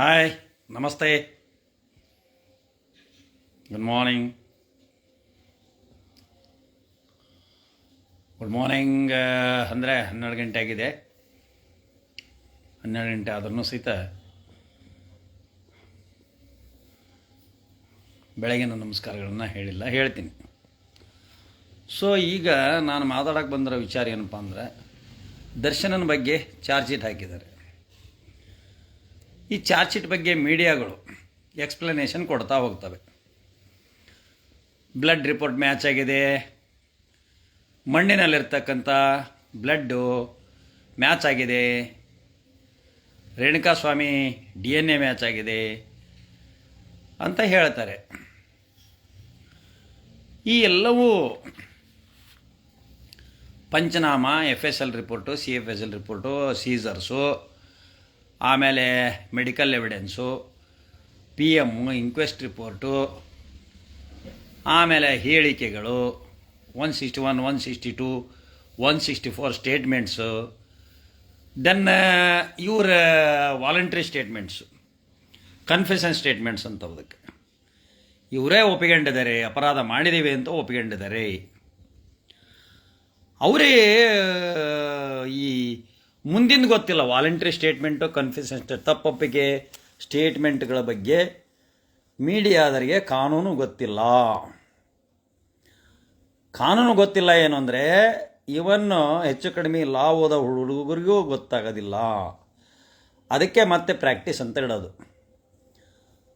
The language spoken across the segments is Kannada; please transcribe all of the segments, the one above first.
ಹಾಯ್ ನಮಸ್ತೆ ಗುಡ್ ಮಾರ್ನಿಂಗ್ ಗುಡ್ ಮಾರ್ನಿಂಗ್ ಅಂದರೆ ಹನ್ನೆರಡು ಗಂಟೆ ಆಗಿದೆ. ಹನ್ನೆರಡು ಗಂಟೆ ಆದ್ರೂ ಸಹಿತ ಬೆಳಗಿನ ನಮಸ್ಕಾರಗಳನ್ನು ಹೇಳಿಲ್ಲ, ಹೇಳ್ತೀನಿ. ಸೊ ಈಗ ನಾನು ಮಾತಾಡೋಕೆ ಬಂದಿರೋ ವಿಚಾರ ಏನಪ್ಪ ಅಂದರೆ, ದರ್ಶನನ ಬಗ್ಗೆ ಚಾರ್ಜ್ ಶೀಟ್ ಹಾಕಿದ್ದಾರೆ. ಈ ಚಾರ್ಜ್ ಶೀಟ್ ಬಗ್ಗೆ ಮೀಡಿಯಾಗಳು ಎಕ್ಸ್ಪ್ಲನೇಷನ್ ಕೊಡ್ತಾ ಹೋಗ್ತವೆ. ಬ್ಲಡ್ ರಿಪೋರ್ಟ್ ಮ್ಯಾಚ್ ಆಗಿದೆ. ಮಣ್ಣಿನಲ್ಲಿರ್ತಕ್ಕಂಥ ಬ್ಲಡ್ಡು ಮ್ಯಾಚ್ ಆಗಿದೆ. Renukaswamy D N A match ಆಗಿದೆ ಅಂತ ಹೇಳ್ತಾರೆ. ಈ ಎಲ್ಲವೂ panchnama, F S L report, C F S L report, seizures ಆಮೇಲೆ medical evidence P M inquest report ಆಮೇಲೆ ಹೇಳಿಕೆಗಳು one sixty one one sixty two one sixty four statements then ಇವ್ರ ವಾಲಂಟ್ರಿ ಸ್ಟೇಟ್ಮೆಂಟ್ಸು ಕನ್ಫೆಷನ್ ಸ್ಟೇಟ್ಮೆಂಟ್ಸ್ ಅಂತ ಅದಕ್ಕೆ ಇವರೇ ಒಪ್ಪಿಕೊಂಡಿದ್ದಾರೆ ಅಪರಾಧ ಮಾಡಿದ್ದೀವಿ ಅಂತ ಒಪ್ಪಿಕೊಂಡಿದ್ದಾರೆ ಅವರೇ ಈ ಮುಂದಿನ ಗೊತ್ತಿಲ್ಲ. ವಾಲಂಟ್ರಿ ಸ್ಟೇಟ್ಮೆಂಟು ಕನ್ಫ್ಯೂಷನ್ ತಪ್ಪೊಪ್ಪಿಗೆ ಸ್ಟೇಟ್ಮೆಂಟ್ಗಳ ಬಗ್ಗೆ ಮೀಡಿಯಾದರಿಗೆ ಕಾನೂನು ಗೊತ್ತಿಲ್ಲ. ಕಾನೂನು ಗೊತ್ತಿಲ್ಲ ಏನು ಅಂದರೆ, ಇವನ್ನು ಹೆಚ್ಚು ಕಡಿಮೆ ಲಾ ಓದ ಹುಡುಗರಿಗೂ ಗೊತ್ತಾಗೋದಿಲ್ಲ. ಅದಕ್ಕೆ ಮತ್ತೆ ಪ್ರಾಕ್ಟೀಸ್ ಅಂತ ಇಡೋದು.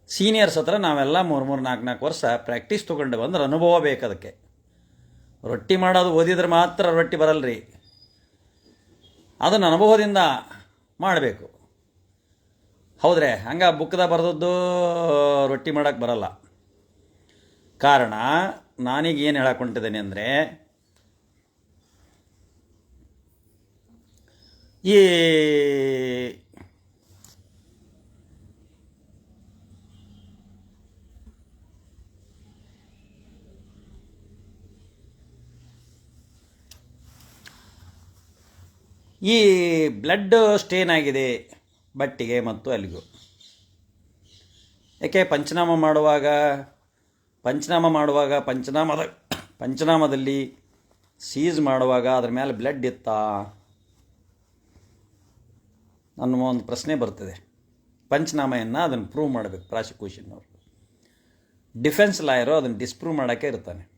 ಸೀನಿಯರ್ಸ್ ಹತ್ರ ನಾವೆಲ್ಲ ಮೂರು ಮೂರು, ನಾಲ್ಕು ನಾಲ್ಕು ವರ್ಷ ಪ್ರಾಕ್ಟೀಸ್ ತೊಗೊಂಡು ಬಂದ್ರೆ ಅನುಭವ ಬೇಕು ಅದಕ್ಕೆ. ರೊಟ್ಟಿ ಮಾಡೋದು ಓದಿದ್ರೆ ಮಾತ್ರ ರೊಟ್ಟಿ ಬರಲ್ರಿ. ಅದನ್ನು ಅನುಭವದಿಂದ ಮಾಡಬೇಕು. ಹೌದ್ರೆ, ಹಂಗೆ ಬುಕ್ಕದ ಬರೆದದ್ದು ರೊಟ್ಟಿ ಮಾಡೋಕ್ಕೆ ಬರಲ್ಲ. ಕಾರಣ, ನಾನೀಗ ಏನು ಹೇಳಕ್ಕೊಂಡಿದ್ದೇನೆ ಅಂದರೆ, ಈ ಈ ಬ್ಲಡ್ ಸ್ಟೇನ್ ಆಗಿದೆ ಬಟ್ಟಿಗೆ ಮತ್ತು ಅಲ್ಲಿಗೂ. ಯಾಕೆ ಪಂಚನಾಮ ಮಾಡುವಾಗ ಪಂಚನಾಮ ಮಾಡುವಾಗ ಪಂಚನಾಮದ, ಪಂಚನಾಮದಲ್ಲಿ ಸೀಸ್ ಮಾಡುವಾಗ ಅದ್ರ ಮೇಲೆ ಬ್ಲಡ್ ಇತ್ತಾ? ಅನ್ನುವ ಒಂದು ಪ್ರಶ್ನೆ ಬರ್ತದೆ. ಪಂಚನಾಮೆಯನ್ನು ಅದನ್ನು ಪ್ರೂವ್ ಮಾಡಬೇಕು ಪ್ರಾಸಿಕ್ಯೂಷನ್ನವರು. ಡಿಫೆನ್ಸ್ ಲಾಯರು ಅದನ್ನು ಡಿಸ್ಪ್ರೂವ್ ಮಾಡೋಕ್ಕೆ ಇರ್ತಾನೆ.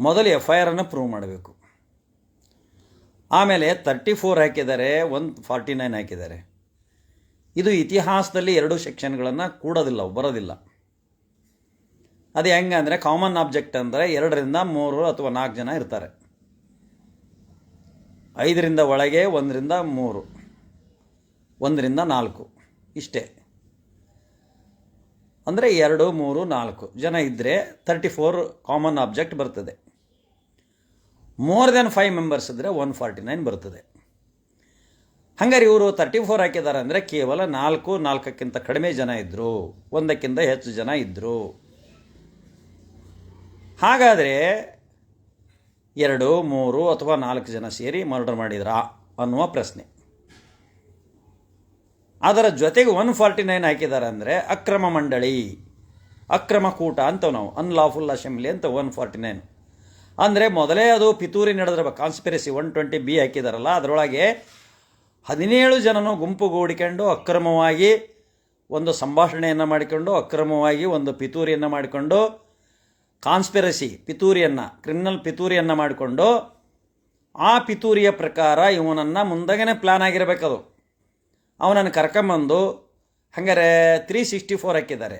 ಮೊದಲು ಎಫ್ ಐ ಆರನ್ನು ಪ್ರೂವ್ ಮಾಡಬೇಕು. ಆಮೇಲೆ ತರ್ಟಿ ಫೋರ್ ಹಾಕಿದ್ದಾರೆ ಒಂದು ಫಾರ್ಟಿ ನೈನ್ ಹಾಕಿದ್ದಾರೆ. ಇದು ಇತಿಹಾಸದಲ್ಲಿ ಎರಡು ಸೆಕ್ಷನ್ಗಳನ್ನು ಕೂಡೋದಿಲ್ಲ, ಬರೋದಿಲ್ಲ. ಅದು ಹೆಂಗೆ ಅಂದರೆ ಕಾಮನ್ ಆಬ್ಜೆಕ್ಟ್ ಅಂದರೆ ಎರಡರಿಂದ ಮೂರು ಅಥವಾ ನಾಲ್ಕು ಜನ ಇರ್ತಾರೆ. ಐದರಿಂದ ಒಳಗೆ ಒಂದರಿಂದ ಮೂರು, ಒಂದರಿಂದ ನಾಲ್ಕು, ಇಷ್ಟೇ. ಅಂದರೆ ಎರಡು, ಮೂರು, ನಾಲ್ಕು ಜನ ಇದ್ದರೆ ತರ್ಟಿ ಫೋರ್ ಕಾಮನ್ ಆಬ್ಜೆಕ್ಟ್ ಬರ್ತದೆ. ಮೋರ್ ದೆನ್ ಫೈವ್ ಮೆಂಬರ್ಸ್ ಇದ್ದರೆ ಒನ್ ಫಾರ್ಟಿ ನೈನ್ ಬರ್ತದೆ. ಹಂಗಾರೆ ಇವರು ತರ್ಟಿ ಫೋರ್ ಹಾಕಿದ್ದಾರೆ ಅಂದರೆ ಕೇವಲ ನಾಲ್ಕು, ನಾಲ್ಕಕ್ಕಿಂತ ಕಡಿಮೆ ಜನ ಇದ್ದರು ಒಂದಕ್ಕಿಂತ ಹೆಚ್ಚು ಜನ ಇದ್ದರು ಹಾಗಾದರೆ ಎರಡು, ಮೂರು ಅಥವಾ ನಾಲ್ಕು ಜನ ಸೇರಿ ಮರ್ಡರ್ ಮಾಡಿದ್ರಾ ಅನ್ನುವ ಪ್ರಶ್ನೆ. ಅದರ ಜೊತೆಗೆ ಒನ್ ಫಾರ್ಟಿ ನೈನ್ ಹಾಕಿದ್ದಾರೆ ಅಂದರೆ ಅಕ್ರಮ ಮಂಡಳಿ, ಅಕ್ರಮ ಕೂಟ ಅಂತವು ನಾವು ಅನ್ಲಾಫುಲ್ ಅಸೆಂಬ್ಲಿ ಅಂತ ಒನ್ ಫಾರ್ಟಿ ನೈನ್ ಅಂದರೆ ಮೊದಲೇ ಅದು ಪಿತೂರಿ ನಡೆದ್ರೆ ಕಾನ್ಸ್ಪಿರಸಿ ಒನ್ ಟ್ವೆಂಟಿ ಬಿ ಹಾಕಿದಾರಲ್ಲ, ಅದರೊಳಗೆ ಹದಿನೇಳು ಜನನು ಗುಂಪುಗೂಡಿಕೊಂಡು ಅಕ್ರಮವಾಗಿ ಒಂದು ಸಂಭಾಷಣೆಯನ್ನು ಮಾಡಿಕೊಂಡು, ಅಕ್ರಮವಾಗಿ ಒಂದು ಪಿತೂರಿಯನ್ನು ಮಾಡಿಕೊಂಡು ಕಾನ್ಸ್ಪಿರಸಿ ಪಿತೂರಿಯನ್ನು ಕ್ರಿಮಿನಲ್ ಪಿತೂರಿಯನ್ನು ಮಾಡಿಕೊಂಡು, ಆ ಪಿತೂರಿಯ ಪ್ರಕಾರ ಇವನನ್ನು ಮುಂದಾಗೇ ಪ್ಲ್ಯಾನ್ ಆಗಿರಬೇಕದು ಅವನನ್ನು ಕರ್ಕೊಂಬಂದು ಹಾಗಾರೆ ತ್ರೀ ಸಿಕ್ಸ್ಟಿ ಫೋರ್ ಹಾಕಿದ್ದಾರೆ.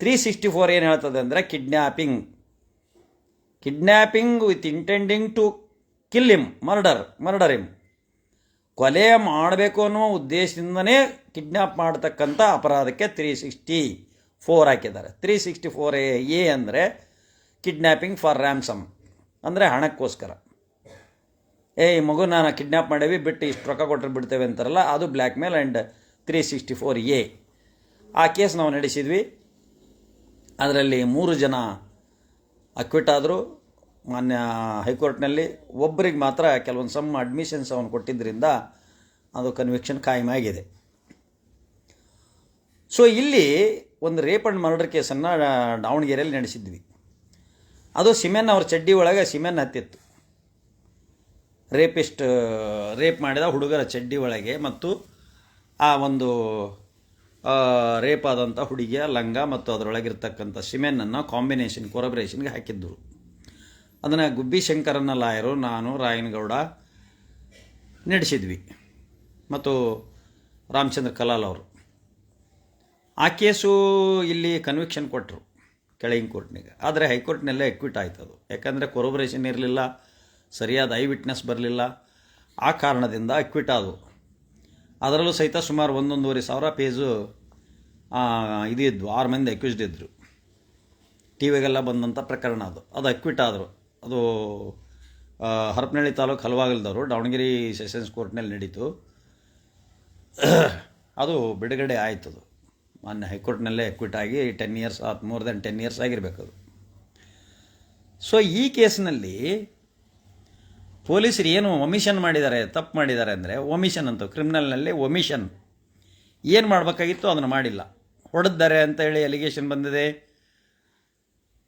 ತ್ರೀ ಸಿಕ್ಸ್ಟಿ ಫೋರ್ ಏನು ಹೇಳ್ತದೆ ಅಂದರೆ kidnapping kidnapping with intending to kill him murder murder him ಕೊಲೆ ಮಾಡಬೇಕು ಅನ್ನುವ ಉದ್ದೇಶದಿಂದನೇ ಕಿಡ್ನ್ಯಾಪ್ ಮಾಡತಕ್ಕಂಥ ಅಪರಾಧಕ್ಕೆ ತ್ರೀ ಸಿಕ್ಸ್ಟಿ ಫೋರ್ ಹಾಕಿದ್ದಾರೆ. Three sixty four A A ಅಂದರೆ ಕಿಡ್ನ್ಯಾಪಿಂಗ್ ಫಾರ್ ರ್ಯಾಮ್ಸಮ್ ಅಂದರೆ ಹಣಕ್ಕೋಸ್ಕರ. ಏ, ಈ ಮಗು ನಾನು ಕಿಡ್ನ್ಯಾಪ್ ಮಾಡೇವಿ ಬಿಟ್ಟು ಇಷ್ಟು ರೊಕ್ಕ ಕೊಟ್ಟರೆ ಬಿಡ್ತೇವೆ ಅಂತಾರಲ್ಲ, ಅದು blackmail and three sixty four A. ಆ ಕೇಸ್ ನಾವು ನಡೆಸಿದ್ವಿ. ಅದರಲ್ಲಿ ಮೂರು ಜನ ಅಕ್ವಿಟ್ ಆದರೂ ಮಾನ್ಯ ಹೈಕೋರ್ಟ್ನಲ್ಲಿ ಒಬ್ಬರಿಗೆ ಮಾತ್ರ ಕೆಲವೊಂದು ಸಮ್ ಅಡ್ಮಿಷನ್ಸ್ ಅವನು ಕೊಟ್ಟಿದ್ದರಿಂದ ಅದು ಕನ್ವಿಕ್ಷನ್ ಕಾಯಮಾಗಿದೆ ಸೊ ಇಲ್ಲಿ ಒಂದು ರೇಪ್ ಆ್ಯಂಡ್ ಮರ್ಡರ್ ಕೇಸನ್ನು ದಾವಣಗೆರೆಯಲ್ಲಿ ನಡೆಸಿದ್ವಿ. ಅದು ಸಿಮೆನ್ ಅವ್ರ ಚಡ್ಡಿ ಒಳಗೆ ಸಿಮೆನ್ ಹತ್ತಿತ್ತು. ರೇಪಿಸ್ಟ್ ರೇಪ್ ಮಾಡಿದ ಹುಡುಗರ ಚಡ್ಡಿ ಒಳಗೆ ಮತ್ತು ಆ ಒಂದು ರೇಪ್ ಆದಂಥ ಹುಡುಗಿಯ ಲಂಗ ಮತ್ತು ಅದರೊಳಗಿರ್ತಕ್ಕಂಥ ಸಿಮೆನ್ನನ್ನು ಕಾಂಬಿನೇಷನ್, ಕೊರಬ್ರೇಷನ್ಗೆ ಹಾಕಿದ್ದರು ಅದನ್ನು ಗುಬ್ಬಿ ಶಂಕರನ ಲಾಯರು ನಾನು, ರಾಯನಗೌಡ ನಡೆಸಿದ್ವಿ. ಮತ್ತು ರಾಮಚಂದ್ರ ಕಲಾಲ್ ಅವರು. ಆ ಕೇಸು ಇಲ್ಲಿ ಕನ್ವಿಕ್ಷನ್ ಕೊಟ್ಟರು ಕೆಳಗಿನ ಕೋರ್ಟ್ನಿಗೆ ಆದರೆ ಹೈಕೋರ್ಟ್ನಲ್ಲೇ ಎಕ್ವಿಟ್ ಆಯ್ತು ಅದು ಯಾಕಂದರೆ ಕೊರೊಬ್ರೇಷನ್ ಇರಲಿಲ್ಲ, ಸರಿಯಾದ ಐ ವಿಟ್ನೆಸ್ ಬರಲಿಲ್ಲ. ಆ ಕಾರಣದಿಂದ ಅಕ್ವಿಟ್ ಆದವು. ಅದರಲ್ಲೂ ಸಹಿತ ಸುಮಾರು ಒಂದೊಂದೂವರೆ ಸಾವಿರ ಪೇಜು ಇದು ಇದ್ವು, ಆರು ಮಂದಿ ಅಕ್ಯೂಸ್ಡ್ ಇದ್ದರು ಟಿ ವಿಗೆಲ್ಲ ಬಂದಂಥ ಪ್ರಕರಣ ಅದು. ಅದು ಅಕ್ವಿಟ್ ಆದರು. ಅದು ಹರಪನಹಳ್ಳಿ ತಾಲೂಕು ಹಲವಾಗಲ್ದವರು, ದಾವಣಗೆರೆ ಸೆಷನ್ಸ್ ಕೋರ್ಟ್ನಲ್ಲಿ ನಡೀತು. ಅದು ಬಿಡುಗಡೆ ಆಯಿತು ಅದು. ಮೊನ್ನೆ ಹೈಕೋರ್ಟ್ನಲ್ಲೇ ಅಕ್ವಿಟ್ ಆಗಿ ten years at more than ten years ಆಗಿರಬೇಕದು so ಈ ಕೇಸ್ನಲ್ಲಿ ಪೊಲೀಸರು ಏನು ಒಮಿಷನ್ ಮಾಡಿದ್ದಾರೆ, ತಪ್ಪು ಮಾಡಿದ್ದಾರೆ ಅಂದರೆ ಒಮಿಷನ್ ಅಂತ ಕ್ರಿಮಿನಲ್ನಲ್ಲಿ ಒಮಿಷನ್ ಏನು ಮಾಡಬೇಕಾಗಿತ್ತು ಅದನ್ನು ಮಾಡಿಲ್ಲ. ಹೊಡೆದಿದ್ದಾರೆ ಅಂತ ಹೇಳಿ ಅಲಿಗೇಷನ್ ಬಂದಿದೆ.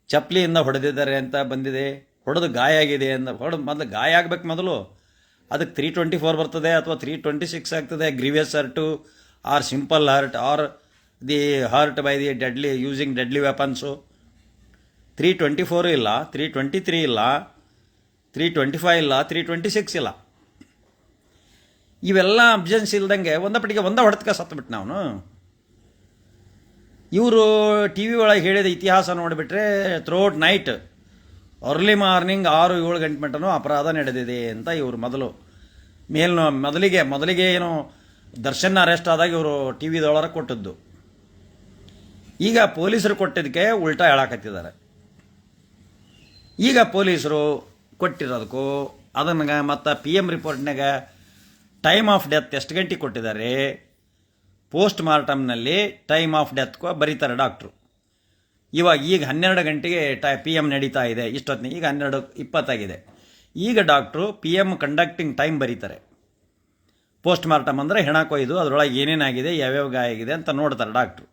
ಚಪ್ಪಲಿಯಿಂದ ಹೊಡೆದಿದ್ದಾರೆ ಅಂತ ಬಂದಿದೆ. ಹೊಡೆದು ಗಾಯ ಆಗಿದೆ ಅಂತ, ಹೊಡೆದು ಮೊದಲು ಗಾಯ ಆಗ್ಬೇಕು ಮೊದಲು. ಅದಕ್ಕೆ ತ್ರೀ ಟ್ವೆಂಟಿ ಫೋರ್ ಬರ್ತದೆ ಅಥವಾ ತ್ರೀ ಟ್ವೆಂಟಿ ಸಿಕ್ಸ್ ಆಗ್ತದೆ grievous hurt or simple hurt or the hurt by the deadly using deadly weapons three twenty four ಇಲ್ಲ ತ್ರೀ ಟ್ವೆಂಟಿ ತ್ರೀ ಇಲ್ಲ. ತ್ರೀ ಟ್ವೆಂಟಿ ಫೈವ್ ಇಲ್ಲ ತ್ರೀ ಟ್ವೆಂಟಿ ಸಿಕ್ಸ್ ಇಲ್ಲ. ಇವೆಲ್ಲ ಅಬ್ಜೆನ್ಸ್ ಇಲ್ದಂಗೆ ಒಂದ ಪಟ್ಟಿಗೆ ಒಂದ ಹೊಡೆದ್ಕ ಸತ್ತುಬಿಟ್ಟು ನಾವು ಇವರು ಟಿ ವಿ ಒಳಗೆ ಹೇಳಿದ ಇತಿಹಾಸ ನೋಡಿಬಿಟ್ರೆ ಥ್ರೂಔಟ್ ನೈಟ್ ಅರ್ಲಿ ಮಾರ್ನಿಂಗ್ ಆರು ಏಳು ಗಂಟೆ ಮಟ್ಟನೂ ಅಪರಾಧ ನಡೆದಿದೆ ಅಂತ ಇವರು ಮೊದಲು. ಮೇಲ್ನ, ಮೊದಲಿಗೆ ಮೊದಲಿಗೆ ಏನು ದರ್ಶನ್ ಅರೆಸ್ಟ್ ಆದಾಗ ಇವರು ಟಿ ವಿದೊಳಗೆ ಕೊಟ್ಟದ್ದು. ಈಗ ಪೊಲೀಸರು ಕೊಟ್ಟಿದ್ದಕ್ಕೆ ಉಲ್ಟಾ ಹೇಳಾಕತ್ತಿದ್ದಾರೆ. ಈಗ ಪೊಲೀಸರು ಕೊಟ್ಟಿರೋದಕ್ಕೂ ಅದನ್ನು ಮತ್ತು ಪಿ ಎಂ ರಿಪೋರ್ಟ್ನಾಗ ಟೈಮ್ ಆಫ್ ಡೆತ್ ಎಷ್ಟು ಗಂಟೆಗೆ ಕೊಟ್ಟಿದ್ದಾರೆ? ಪೋಸ್ಟ್ ಮಾರ್ಟಮ್ನಲ್ಲಿ ಟೈಮ್ ಆಫ್ ಡೆತ್ ಬರೀತಾರೆ ಡಾಕ್ಟ್ರು ಇವಾಗ ಈಗ ಹನ್ನೆರಡು ಗಂಟೆಗೆ ಟ ಪಿ ಎಂ ನಡೀತಾ ಇದೆ. ಇಷ್ಟೊತ್ತಿನ ಈಗ ಹನ್ನೆರಡು ಇಪ್ಪತ್ತಾಗಿದೆ. ಈಗ doctor P M conducting time ಬರೀತಾರೆ. ಪೋಸ್ಟ್ ಮಾರ್ಟಮ್ ಅಂದರೆ ಹೆಣ ಕೊಯ್ದು, ಅದರೊಳಗೆ ಏನೇನಾಗಿದೆ ಯಾವ್ಯಾವ ಗಾಯ ಆಗಿದೆ ಅಂತ ನೋಡ್ತಾರೆ ಡಾಕ್ಟ್ರು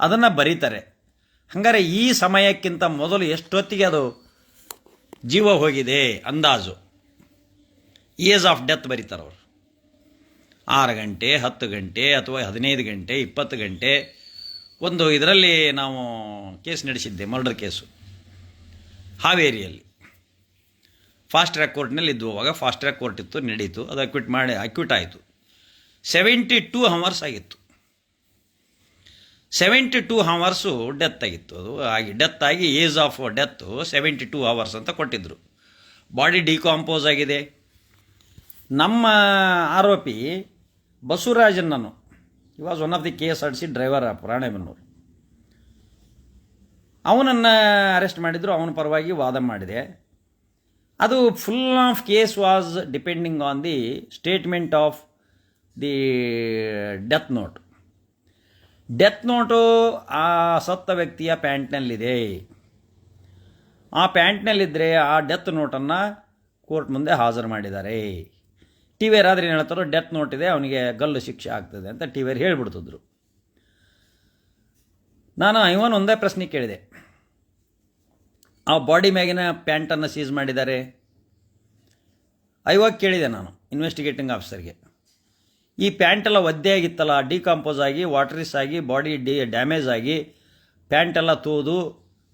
ಅದನ್ನು ಬರೀತಾರೆ. ಹಂಗಾರೆ ಈ ಸಮಯಕ್ಕಿಂತ ಮೊದಲು ಎಷ್ಟೊತ್ತಿಗೆ ಅದು ಜೀವ ಹೋಗಿದೆ ಅಂದಾಜು. ಏಜ್ ಆಫ್ ಡೆತ್ ಬರೀತಾರೆ ಅವರು. ಆರು ಗಂಟೆ, ಹತ್ತು ಗಂಟೆ ಅಥವಾ ಹದಿನೈದು ಗಂಟೆ, ಇಪ್ಪತ್ತು ಗಂಟೆ. ಒಂದು ಇದರಲ್ಲಿ ನಾವು ಕೇಸ್ ನಡೆಸಿದ್ದೆ ಮರ್ಡರ್ ಕೇಸು ಹಾವೇರಿಯಲ್ಲಿ. ಫಾಸ್ಟ್ ಟ್ರ್ಯಾಕ್ ಕೋರ್ಟ್ನಲ್ಲಿ ಇದ್ದುವಾಗ ಫಾಸ್ಟ್ ಟ್ರ್ಯಾಕ್ ಕೋರ್ಟ್ ಇತ್ತು, ನಡೀತು, ಅದು ಅಕ್ವಿಟ್ ಮಾಡಿ ಅಕ್ವಿಟ್ ಆಯಿತು. ಸೆವೆಂಟಿ ಟೂ ಹವರ್ಸ್ ಆಗಿತ್ತು. ಸೆವೆಂಟಿ ಟೂ ಹವರ್ಸು ಡೆತ್ ಆಗಿತ್ತು ಅದು. ಆಗಿ ಡೆತ್ ಆಗಿ age of death seventy two hours ಅಂತ ಕೊಟ್ಟಿದ್ದರು ಬಾಡಿ ಡಿಕಾಂಪೋಸ್ ಆಗಿದೆ. ನಮ್ಮ ಆರೋಪಿ ಬಸವರಾಜನನ್ನು ಈ was one of the K S R C driver Ranebennur ಅವನನ್ನು ಅರೆಸ್ಟ್ ಮಾಡಿದ್ರು, ಅವನ ಪರವಾಗಿ ವಾದ ಮಾಡಿದೆ. ಅದು full of case was depending on the statement of the death note death note ಆ ಸತ್ತ ವ್ಯಕ್ತಿಯ ಪ್ಯಾಂಟ್ನಲ್ಲಿದೆ. ಆ ಪ್ಯಾಂಟ್ನಲ್ಲಿದ್ದರೆ ಆ ಡೆತ್ ನೋಟನ್ನು ಕೋರ್ಟ್ ಮುಂದೆ ಹಾಜರು ಮಾಡಿದ್ದಾರೆ. ಟಿ ವಿ ಆದರೆ ಏನು ಹೇಳ್ತಾರೋ, ಡೆತ್ ನೋಟ್ ಇದೆ ಅವನಿಗೆ ಗಲ್ಲು ಶಿಕ್ಷೆ ಆಗ್ತದೆ ಅಂತ ಟಿ ವಿಯರ್ ಹೇಳಿಬಿಡ್ತಿದ್ರು. ನಾನು ಇವನ್ ಒಂದೇ ಪ್ರಶ್ನೆ ಕೇಳಿದೆ. ಆ ಬಾಡಿ ಮ್ಯಾಗಿನ ಪ್ಯಾಂಟನ್ನು ಸೀಸ್ ಮಾಡಿದ್ದಾರೆ? ಐವಾಗ ಕೇಳಿದೆ ನಾನು ಇನ್ವೆಸ್ಟಿಗೇಟಿಂಗ್ ಆಫೀಸರ್ಗೆ ಈ ಪ್ಯಾಂಟೆಲ್ಲ ಒದ್ದೆ ಆಗಿತ್ತಲ್ಲ, ಡಿಕಾಂಪೋಸ್ ಆಗಿ, ವಾಟ್ರಿಸ್ ಆಗಿ, ಬಾಡಿ ಡಿ ಡ್ಯಾಮೇಜ್ ಆಗಿ ಪ್ಯಾಂಟೆಲ್ಲ ತೂದು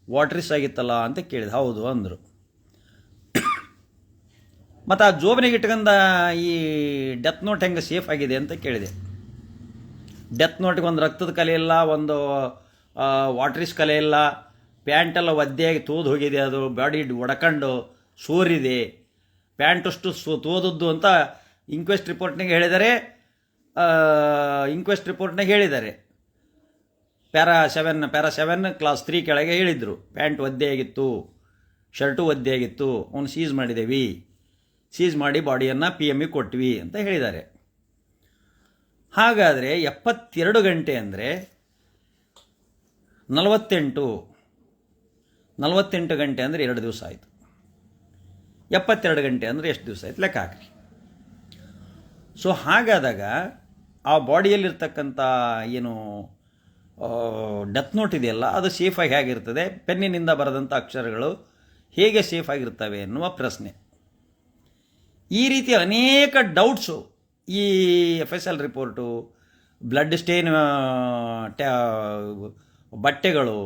ವಾಟ್ರಿಸ್ ಆಗಿತ್ತಲ್ಲ ಅಂತ ಕೇಳಿದೆ. ಹೌದು ಅಂದರು. ಮತ್ತು ಆ ಜೋಬನಿಗೆ ಇಟ್ಕೊಂಡ ಈ ಡೆತ್ ನೋಟ್ ಹೆಂಗೆ ಸೇಫ್ ಆಗಿದೆ ಅಂತ ಕೇಳಿದೆ. ಡೆತ್ ನೋಟ್ಗೆ ಒಂದು ರಕ್ತದ ಕಲೆ ಇಲ್ಲ, ಒಂದು ವಾಟ್ರಿಸ್ ಕಲೆ ಇಲ್ಲ ಪ್ಯಾಂಟೆಲ್ಲ ಒದ್ದೆಯಾಗಿ ತೂದು ಹೋಗಿದೆ ಅದು, ಬಾಡಿ ಒಡ್ಕೊಂಡು ಸೋರಿದೆ, ಪ್ಯಾಂಟಷ್ಟು ಸೋ, ತೋದದ್ದು ಅಂತ ಇನ್ಕ್ವೆಸ್ಟ್ ರಿಪೋರ್ಟ್ನಾಗ ಹೇಳಿದ್ದಾರೆ ಇಂಕ್ವೆಸ್ಟ್ ರಿಪೋರ್ಟ್ನಾಗ ಹೇಳಿದ್ದಾರೆ. Para seven para seven clause three ಕೆಳಗೆ ಹೇಳಿದರು. ಪ್ಯಾಂಟ್ ಒದ್ದೆ ಆಗಿತ್ತು ಶರ್ಟು ಒದ್ದೆಯಾಗಿತ್ತು ಅವನು ಸೀಸ್ ಮಾಡಿದ್ದೇವೆ ಸೀಸ್ ಮಾಡಿ ಬಾಡಿಯನ್ನು ಪಿ ಎಮ್ಮಿಗೆ ಕೊಟ್ವಿ ಅಂತ ಹೇಳಿದ್ದಾರೆ. ಹಾಗಾದರೆ ಎಪ್ಪತ್ತೆರಡು ಗಂಟೆ ಅಂದರೆ ನಲವತ್ತೆಂಟು ನಲವತ್ತೆಂಟು ಗಂಟೆ ಅಂದರೆ ಎರಡು ದಿವಸ ಆಯಿತು. ಎಪ್ಪತ್ತೆರಡು ಗಂಟೆ ಅಂದರೆ ಎಷ್ಟು ದಿವಸ ಆಯಿತು? ಲೆಕ್ಕ ಹಾಕಿ ಸೊ ಹಾಗಾದಾಗ ಆ ಬಾಡಿಯಲ್ಲಿರ್ತಕ್ಕಂಥ ಏನು ಡೆತ್ ನೋಟ್ ಇದೆಯಲ್ಲ, ಅದು ಸೇಫಾಗಿ ಹೇಗಿರ್ತದೆ? ಪೆನ್ನಿನಿಂದ ಬರೆದಂಥ ಅಕ್ಷರಗಳು ಹೇಗೆ ಸೇಫ್ ಆಗಿರ್ತವೆ ಎನ್ನುವ ಪ್ರಶ್ನೆ. ಈ ರೀತಿ ಅನೇಕ ಡೌಟ್ಸು ಈ F S L report blood stain ಟ್ಯಾ ಬಟ್ಟೆಗಳು,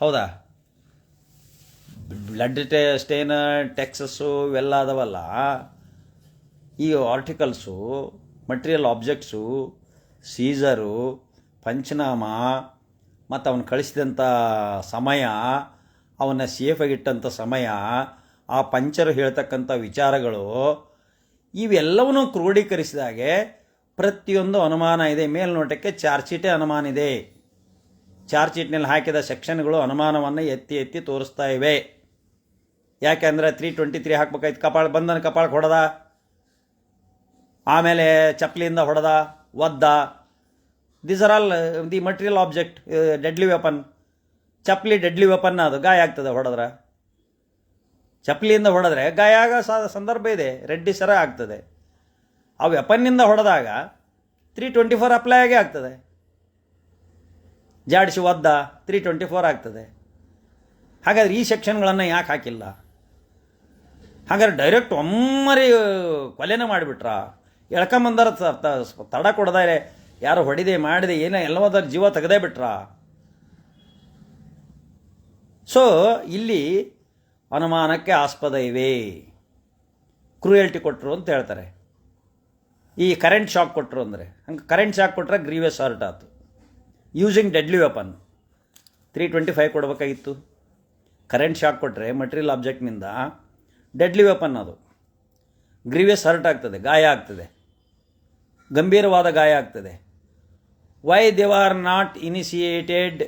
ಹೌದಾ? ಬ್ಲಡ್ ಟೆ ಸ್ಟೇನ್ ಟೆಕ್ಸಸ್ಸು ಇವೆಲ್ಲ ಅದವಲ್ಲ. ಈ articles material objects seizure panchnama ಮತ್ತು ಅವನು ಕಳಿಸಿದಂಥ ಸಮಯ, ಅವನ್ನ ಸೇಫಾಗಿಟ್ಟಂಥ ಸಮಯ, ಆ ಪಂಚರು ಹೇಳ್ತಕ್ಕಂಥ ವಿಚಾರಗಳು, ಇವೆಲ್ಲವನ್ನೂ ಕ್ರೋಢೀಕರಿಸಿದಾಗೆ ಪ್ರತಿಯೊಂದು ಅನುಮಾನ ಇದೆ. ಮೇಲ್ನೋಟಕ್ಕೆ ಚಾರ್ಜ್ ಶೀಟೇ ಅನುಮಾನ ಇದೆ. ಚಾರ್ಜ್ ಶೀಟ್ನಲ್ಲಿ ಹಾಕಿದ ಸೆಕ್ಷನ್ಗಳು ಅನುಮಾನವನ್ನು ಎತ್ತಿ ಎತ್ತಿ ತೋರಿಸ್ತಾ ಇವೆ. ಯಾಕೆಂದರೆ ತ್ರೀ ಟ್ವೆಂಟಿ ತ್ರೀ ಹಾಕ್ಬೇಕಾಯ್ತು. ಕಪಾಳ ಬಂಧನ ಕಪಾಳ ಹೊಡೆದ ಆಮೇಲೆ ಚಪ್ಪಲಿಯಿಂದ ಹೊಡೆದ, ಒದ್ದ. This are all the material object deadly weapon ಚಪ್ಪಲಿ ಡೆಡ್ಲಿ ವೆಪನ್ ಅದು, ಗಾಯ ಆಗ್ತದೆ ಹೊಡೆದ್ರೆ. ಚಪ್ಪಲಿಯಿಂದ ಹೊಡೆದ್ರೆ ಗಾಯ ಆಗೋ ಸಂದರ್ಭ ಇದೆ, ರೆಡ್ಡಿ ಸರ ಆಗ್ತದೆ. ಆ ವೆಪನ್ನಿಂದ ಹೊಡೆದಾಗ ತ್ರೀ ಟ್ವೆಂಟಿ ಫೋರ್ ಅಪ್ಲೈ ಆಗೇ ಆಗ್ತದೆ. ಜಾಡಿಸಿ ಒದ್ದ ತ್ರೀ ಟ್ವೆಂಟಿ ಫೋರ್ ಆಗ್ತದೆ. ಹಾಗಾದ್ರೆ ಈ ಸೆಕ್ಷನ್ಗಳನ್ನು ಯಾಕೆ ಹಾಕಿಲ್ಲ? ಹಾಗಾದ್ರೆ ಡೈರೆಕ್ಟ್ ಒಮ್ಮರಿ ಕೊಲೆನೇ ಮಾಡಿಬಿಟ್ರ? ಎಳ್ಕೊಂಬಂದಾರ ತಡ ಕೊಡದಾರೆ ಯಾರು ಹೊಡಿದೆ, ಮಾಡಿದೆ, ಏನೋ ಎಲ್ಲವಾದ್ರೂ ಜೀವ ತೆಗೆದೇ ಬಿಟ್ರ? ಸೊ ಇಲ್ಲಿ ಅನುಮಾನಕ್ಕೆ ಆಸ್ಪದ ಇವೆ. ಕ್ರೂಯಲ್ಟಿ ಕೊಟ್ಟರು ಅಂತ ಹೇಳ್ತಾರೆ. ಈ ಕರೆಂಟ್ ಶಾಕ್ ಕೊಟ್ಟರು ಅಂದರೆ. ಹಂಗೆ ಕರೆಂಟ್ ಶಾಕ್ ಕೊಟ್ಟರೆ ಗ್ರೀವಿಯಸ್ ಹಾರ್ಟ್ ಆಯ್ತು using deadly weapon three twenty five ಕೊಡಬೇಕಾಗಿತ್ತು ಕರೆಂಟ್ ಶಾಕ್ ಕೊಟ್ಟರೆ ಮಟೀರಿಯಲ್ ಆಬ್ಜೆಕ್ಟ್ನಿಂದ ಡೆಡ್ಲಿ ವೆಪನ್ ಅದು. ಗ್ರೀವಿಯಸ್ ಹರ್ಟ್ ಆಗ್ತದೆ ಗಾಯ ಆಗ್ತದೆ. ಗಂಭೀರವಾದ ಗಾಯ ಆಗ್ತದೆ. Why they are not initiated